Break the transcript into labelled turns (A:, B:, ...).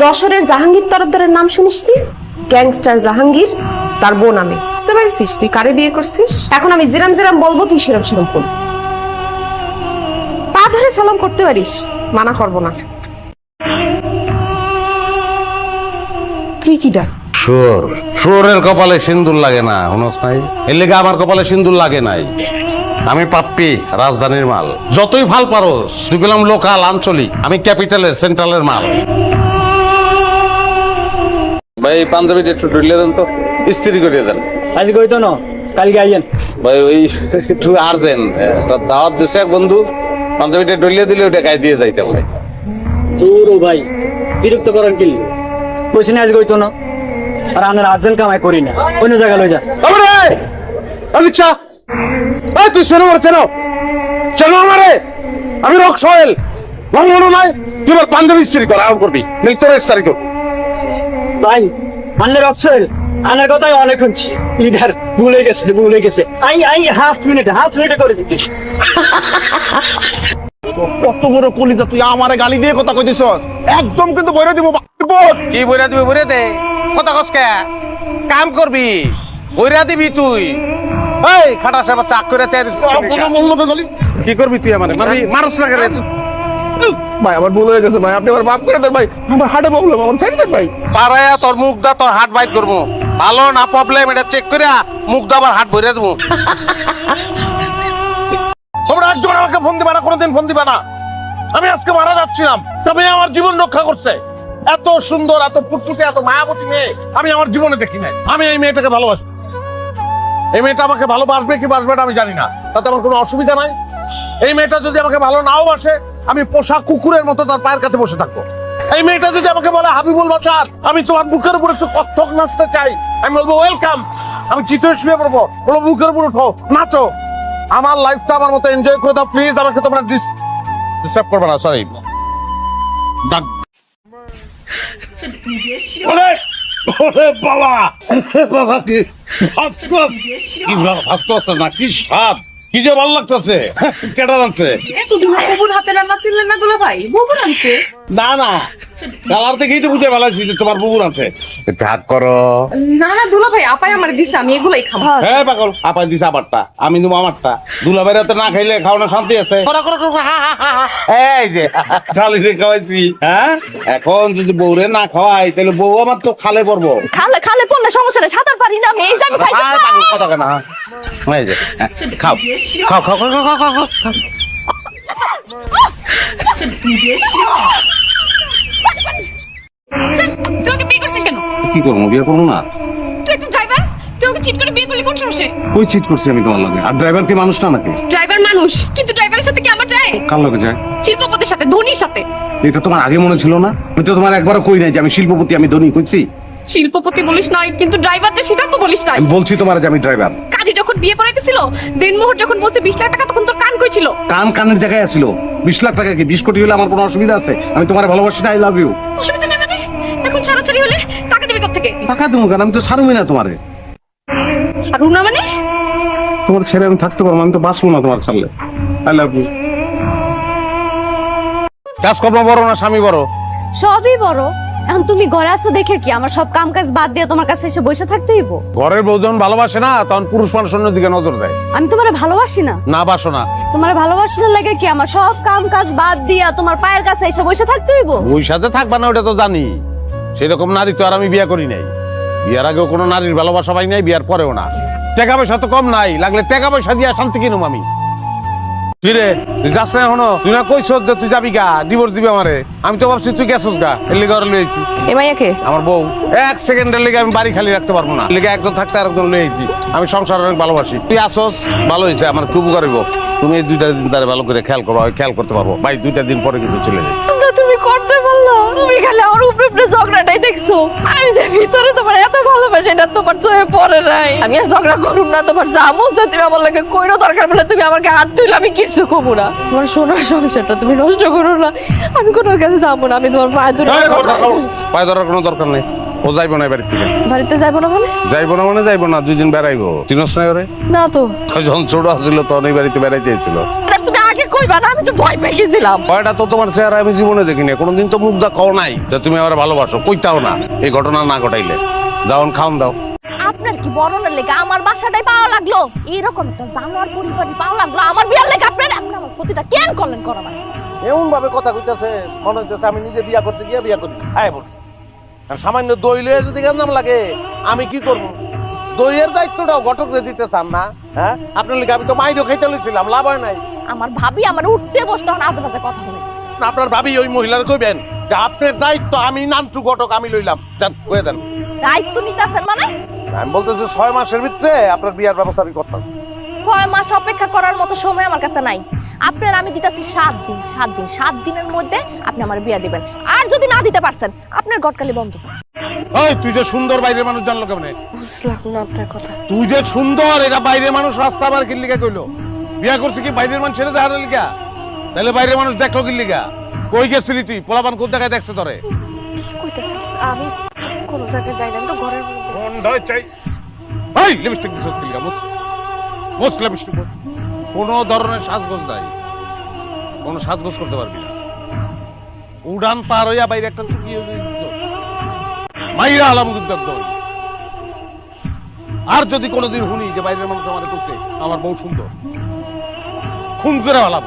A: যশোরের জাহাঙ্গীর তরফদারের নাম শুনিস নি? গ্যাংস্টার জাহাঙ্গীর, তার বোন আমি বুঝতে পারছিস? তুই কারে বিয়ে করছিস? এখন আমি জিরাম জিরাম বলব, তুই সেরম সেরাম করবি। পা ধরে সালাম করতে পারিস, মানা করব না। তুই কিটা
B: শুয়োর শুয়োরের কপালে সিন্দুর লাগে না হুনস নাই? এর লেগে আমার কপালে সিন্দুর লাগে নাই। আমি পাপ্পি, রাজধানীর মাল। যতই ভালো পারোস, তুই গেলাম লোকাল, আঞ্চলিক। আমি ক্যাপিটালের, সেন্ট্রালের মাল। ভাই পাঞ্জাবিটা একটু ঢুলিয়ে দেন তো ইস্ত্রি করিয়ে দেন।
C: আজ কইতো না? কালকে আইয়েন।
B: ভাই ওই একটু আর্জেন্ট দাওয়াত দিছে এক বন্ধু পাঞ্জাবিটা ঢুলিয়ে দিলে ওটা গায়ে দিয়ে যাইতে ভাই
C: পুরো ভাই বিরক্ত করেন কি কইছি না আজ কইতো না? আর আনার আর্জেন্ট কামাই করি না। অন্য জায়গা লই যা।
B: আমারে আচ্ছা এই তুই শোনো আমার চেনো চেনো আমারে। আমি রক সোহেল মনে নাই তুই আমার পাঞ্জাবি স্ত্রী কর আরাম করবি। নেই তোর স্ত্রী কর।
C: ভাই আনার কথাই অনেক শুনছি। লিডার ভুলে গেছে ভুলে গেছে। I I half minute half মিনিটে করে দিচ্ছি
D: কত বড় কলিজা তুই আমারে গালি দিয়ে কথা কইতেছ একদম কিন্তু বইরে দিব
B: কি বইরা দিবি বইরে দে? কথা কসকে কাম করবি? বইরা দিবি তুই? এই খাটা সাহেব চাক করে চাই
D: কথা
B: কি করবি তুই আমারে? মারবি? মানুষ লাগে রে
D: ভাই, আমার ভুল হয়ে গেছে, ভাই। আপনি আমার মাফ করে দেন, ভাই। আমার হার্টে প্রবলেম আমার সাইড দেন ভাই।
B: পারায়া তোর মুখ দা, তোর হাট বাইট করব। ভালো না প্রবলেম এটা চেক করে মুখ দা আবার হাট ভরে দেবো।
D: তোমরা একজন আমাকে ফোন দিবা না, কোনোদিন ফোন দিবা না। আমি আজকে মারা যাচ্ছিলাম, তবে আমার জীবন রক্ষা করছে। এত সুন্দর, এত ফুটফুটে, এত মায়াবতী মেয়ে আমি আমার জীবনে দেখি নাই। আমি এই মেয়েটাকে ভালোবাসি। এই মেয়েটা আমাকে ভালোবাসবে কি বাসবে না আমি জানি না। তাতে আমার কোনো অসুবিধা নাই। এই মেয়েটা যদি আমাকে ভালো নাও বাসে আমি পোষা কুকুরের মতো তার পায়ের কাছে বসে থাকব। এই মেয়েটা যদি আমাকে বলে, হাবিবুল বাসার আমি তোমার বুকের উপর একটু কত্থক নাচতে চাই। আমি বলব ওয়েলকাম আমি চিত্র শুয়ে পড়ব। বলো বুকের উপর উঠো, নাচো। আমার লাইফটা আমার মতো এনজয় করে দাও প্লিজ আমাকে তোমরা ডিস্টার্ব করবে না সরি
B: বাবা! বাবা কি? ফাসকস কি ফাসকস না, কি স্বাদ! কি যে ভালো লাগতেছে?
A: হাতে রান্না ছিলেন না ভাই? ববুর আনছে?
B: না না। কালার থেকেই তো বুঝে যে তোমার বুকুর আছে ভাত করো।
A: না না দুলা ভাই আপাই আমার দিছে আমি এগুলাই খাব।
B: হ্যাঁ পাগল আপা দিছে আমারটা আমি দেবো আমারটা। দুলা বেড়াতে না খাইলে খাওয়ানো শান্তি আছে? করো, করো, করো, হা, হা, হা, হা। এই যে। চালিয়ে খাওয়াইছি হ্যাঁ? এখন যদি বউরে না খাওয়াই তাহলে বউ আমার তো খালে পড়ব।
E: খালে খালে পড়লে সমস্যা নেই পারি না আমি খাইতে
B: পারি কথা কেন খাও। খাও খাও খাও খাও খাও
E: তুই করছিস কেন?
B: কি বিয়ে না?
E: তুই একটা ড্রাইভার তুই চিট করে বিয়ে করলি কোন
B: সমস্যা চিট করছি আমি তোমার লগে? আর ড্রাইভার কি মানুষ না নাকি?
E: ড্রাইভার মানুষ কিন্তু ড্রাইভারের সাথে কি আমার যায়?
B: কার লগে যায়?
E: শিল্পপতির সাথে ধোনির সাথে।
B: এটা তোমার আগে মনে ছিল না? আমি তো তোমার একবারও কই নাই যে আমি শিল্পপতি আমি ধনী কইছি?
E: শিল্পপতি বলিস নাই কিন্তু ড্রাইভার যে সেটা তো বলিস নাই।
B: আমি বলছি তোমার যে আমি ড্রাইভার
E: কাজী যখন বিয়ে করাইতেছিল দিনমোহর যখন বলছে বিশ লাখ টাকা তখন তোর কান কইছিল
B: কান কানের জায়গায় আছিল। বিশ লাখ টাকা কি? বিশ কোটি হলে আমার কোনো অসুবিধা আছে? আমি তোমার ভালোবাসি না আই লাভ ইউ
E: অসুবিধা নেই মানে? এখন ছাড়াছাড়ি হলে টাকা দিবি থেকে
B: টাকা দেবো কেন? আমি তো ছাড়বই না তোমারে।
E: ছাড়ু না মানে?
B: তোমার ছেড়ে আমি থাকতে পারব আমি তো বাঁচবো না তোমার ছাড়লে। আই লাভ ইউ কাজকর্ম বড় না স্বামী বড়?
F: সবই বড়। এখন তুমি ঘরে আছো দেখে কি? আমার সব কাম কাজ বাদ দিয়ে তোমার কাছে এসে বসে থাকতে হইব?
B: ঘরের বউ যখন ভালোবাসে না তখন পুরুষ মানুষ অন্য দিকে নজর দেয়।
F: আমি তোমার ভালোবাসি না?
B: না বাসো না।
F: তোমার ভালোবাসি না লাগে কি? আমার সব কাম কাজ বাদ দিয়া তোমার পায়ের কাছে এসে বসে থাকতে হইব?
B: ওই সাথে থাকবা না ওটা তো জানি। সেরকম নারী তো আর আমি বিয়ে করি নাই। বিয়ার আগেও কোনো নারীর ভালোবাসা পাই নাই বিয়ার পরেও না। টাকা পয়সা তো কম নাই। লাগলে টাকা পয়সা দিয়ে শান্তি কিনুম আমি। তুই রে? তুই যাস না এখনও? তুই না কইছ যে তুই যাবি গা? ডিভোর্স দিবি আমারে। আমি তো ভাবছি তুই গেছস গা। এর লিগে আর লইছি
A: এ মাইয়াকে
B: আমার বউ। এক সেকেন্ডের লিগে আমি বাড়ি খালি রাখতে পারব না। লিগে একজন থাকতে আরেকজন লইছি আমি সংসার অনেক ভালোবাসি। তুই আসস ভালো হয়েছে আমার খুব করিব তুমি এই দুইটা দিন তারে ভালো করে খেয়াল করো খেয়াল করতে পারব। ভাই দুইটা দিন পরে কিন্তু চলে যাই
F: তোমরা তুমি করতে পারল? তুমি খালি আমার উপরে উপরে ঝগড়াটাই দেখছ। আমি যে ভিতরে তোমার এত ভালোবাসি এটা তোমার চোখে পড়ে নাই। আমি আর ঝগড়া করুম না তোমার যা মন চায় তুমি আমার লাগে কইরো দরকার বলে তুমি আমাকে হাত তুইলে আমি কিছু কমু না। তোমার সোনার সংসারটা তুমি নষ্ট করো না। আমি কোনো কাছে যাব না আমি তোমার পায়ে ধরে
B: পায়ে ধরার কোনো দরকার নেই। ও যাইবো না বাড়ি থেকে।
F: বাড়িতে যাব না মানে?
B: যাইবো না মানে যাইবো না দুই দিন বেড়াইবো। চিনস না ওরে
F: না তো।
B: যখন ছোট আছিল তখন এই বাড়িতে বেড়াইতে এসেছিল।
F: তুমি আগে কইবা না আমি তো ভয় পেয়ে গেছিলাম।
B: ভয়টা তো তোমার চেহারা আমি জীবনে দেখিনি কোনোদিন তো মুখ যা কও নাই যে তুমি আমার ভালোবাসো কইতাও না এই ঘটনা না ঘটাইলে। যাওন খাওন দাও।
F: আপনার কি বরণের লেগে? আমার বাসাটাই পাওয়া লাগল। এরকম একটা জানোয়ার পরিবারই পাওয়া লাগল। আমার বিয়ার লেগে আপনার? আপনি আমার প্রতিটা কেন করলেন করা মানে
B: এমন ভাবে কথা কইতাছে মনে হইতেছে আমি নিজে বিয়া করতে গিয়ে বিয়া করি। আয় বলছি আর সামান্য দই লয়ে যদি গেঞ্জাম লাগে আমি কি করব? দইয়ের দায়িত্বটাও ঘটকরে দিতে চান না হ্যাঁ? আপনার লিখে আমি তো মাইরও খাইতে লইছিলাম লাভ হয় নাই।
F: আমার ভাবি আমার উঠতে বসতে হন আজেবাজে কথা বলেছে
B: আপনার ভাবি ওই মহিলার কইবেন যে আপনার দায়িত্ব আমি নামটু ঘটক আমি লইলাম। যান কয়ে দেন
F: দায়িত্ব নিতেছেন মানে?
B: আমি বলতেছি ছয় মাসের ভিতরে আপনার বিয়ার ব্যবস্থা আমি করতেছি।
F: ছয় মাস অপেক্ষা করার মতো সময় আমার কাছে নাই। আপনার আমি দিতেছি সাত দিন সাত দিন সাত দিনের মধ্যে আপনি আমার বিয়া দিবেন। আর যদি না দিতে পারছেন আপনার গটকালি বন্ধ।
B: ওই তুই যে সুন্দর বাইরের মানুষ জানলো কেমনে?
A: বুঝলাম না আপনার কথা।
B: তুই যে সুন্দর এটা বাইরের মানুষ রাস্তা আবার কি কইলো? বিয়া করছিস কি বাইরের মানুষ ছেড়ে দেখার লিখা তাহলে বাইরের মানুষ দেখল কি কই গেছিলি তুই? পোলাপান কোন জায়গায় দেখছে তোরে?
A: কি কইতাছেন? আমি তো জায়গায় যাই না আমি তো ঘরের মধ্যে
B: বন্ধ চাই। এই লিপস্টিক দিছ কি লিখা মুস মুস কোনো ধরনের সাজগোজ নাই। কোনো সাজগোজ করতে পারবি না। উড়ান পার হইয়া বাইরে একটা চুকি মাইরা আলাম কিন্তু আর যদি কোনোদিন শুনি যে বাইরের মানুষ আমাদের করছে, আমার বউ সুন্দর। খুন করে আলাম